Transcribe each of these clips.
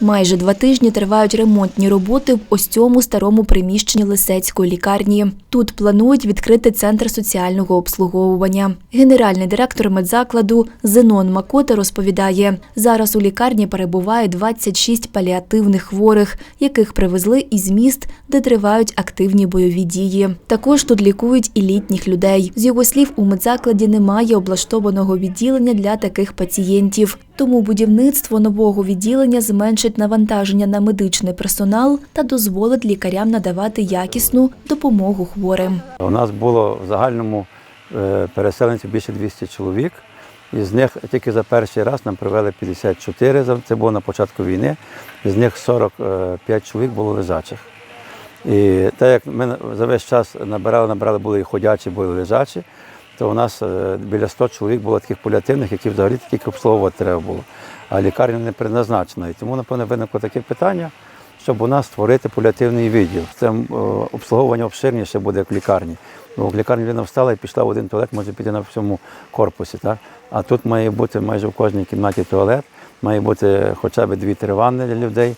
Майже два тижні тривають ремонтні роботи в ось цьому старому приміщенні Лисецької лікарні. Тут планують відкрити центр соціального обслуговування. Генеральний директор медзакладу Зенон Макота розповідає, зараз у лікарні перебуває 26 паліативних хворих, яких привезли із міст, де тривають активні бойові дії. Також тут лікують і літніх людей. З його слів, у медзакладі немає облаштованого відділення для таких пацієнтів. Тому будівництво нового відділення зменшить навантаження на медичний персонал та дозволить лікарям надавати якісну допомогу хворим. У нас було в загальному е, переселенців більше 200 чоловік. Із них тільки за перший раз нам привели 54, це було на початку війни. З них 45 чоловік було лежачих. І так як ми за весь час набирали, набирали, були і ходячі, були лежачі, то у нас е, біля 100 чоловік було таких паліативних, які взагалі тільки обслуговувати треба було. А лікарня не предназначена. І тому, напевно, виникло таке питання, щоб у нас створити паліативний відділ. Це е, обслуговування обширніше буде, як в лікарні. Бо в лікарні людина встала і пішла в один туалет, може піти на всьому корпусі. Так? А тут має бути майже в кожній кімнаті туалет, має бути хоча б дві-три ванни для людей.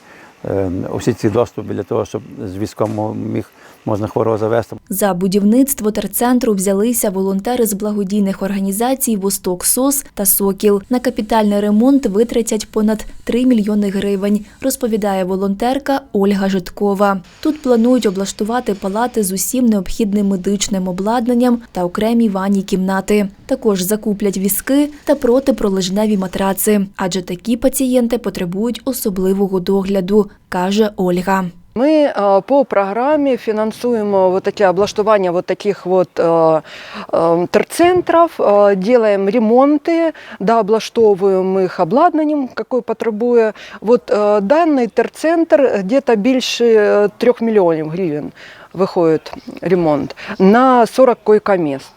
Е, Усі ці доступи для того, щоб з військом міг можна хворого завести. За будівництво терцентру взялися волонтери з благодійних організацій Восток СОС та Сокіл. На капітальний ремонт витратять понад 3 мільйони гривень, розповідає волонтерка Ольга Житкова. Тут планують облаштувати палати з усім необхідним медичним обладнанням та окремі ванні кімнати. Також закуплять візки та протипролежневі матраци, адже такі пацієнти потребують особливого догляду, каже Ольга. Ми е, по програмі фінансуємо таке облаштування вот таких вот е, е, терцентрів, делаем ремонти, да, облаштовуємо їх обладнанням, яке потребує. Вот даний терцентр где-то більше 3 мільйонів гривень виходить ремонт на 40 койко-мест.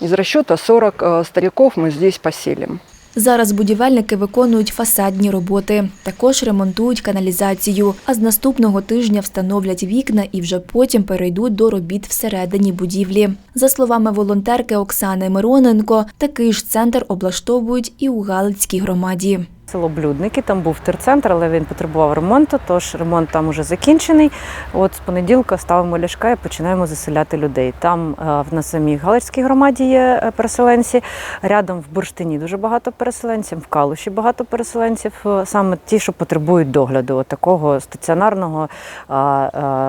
Из расчета 40 э, стариков мы здесь поселим. Зараз будівельники виконують фасадні роботи, також ремонтують каналізацію. А з наступного тижня встановлять вікна і вже потім перейдуть до робіт всередині будівлі. За словами волонтерки Оксани Мироненко, такий ж центр облаштовують і у Галицькій громаді. Село Блюдники, там був терцентр, але він потребував ремонту, тож ремонт там уже закінчений. От з понеділка ставимо ляшка і починаємо заселяти людей. Там е, в на самій Галицькій громаді є е, переселенці. Рядом в Бурштині дуже багато переселенців, в Калуші багато переселенців, е, саме ті, що потребують догляду, от такого стаціонарного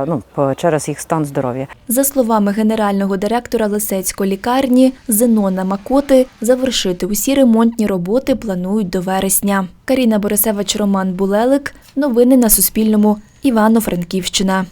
ну, через їх стан здоров'я. За словами генерального директора Лисецької лікарні Зенона Макоти, завершити усі ремонтні роботи планують до вересня. Каріна Борисевич, Роман Булелик. Новини на Суспільному. Івано-Франківщина.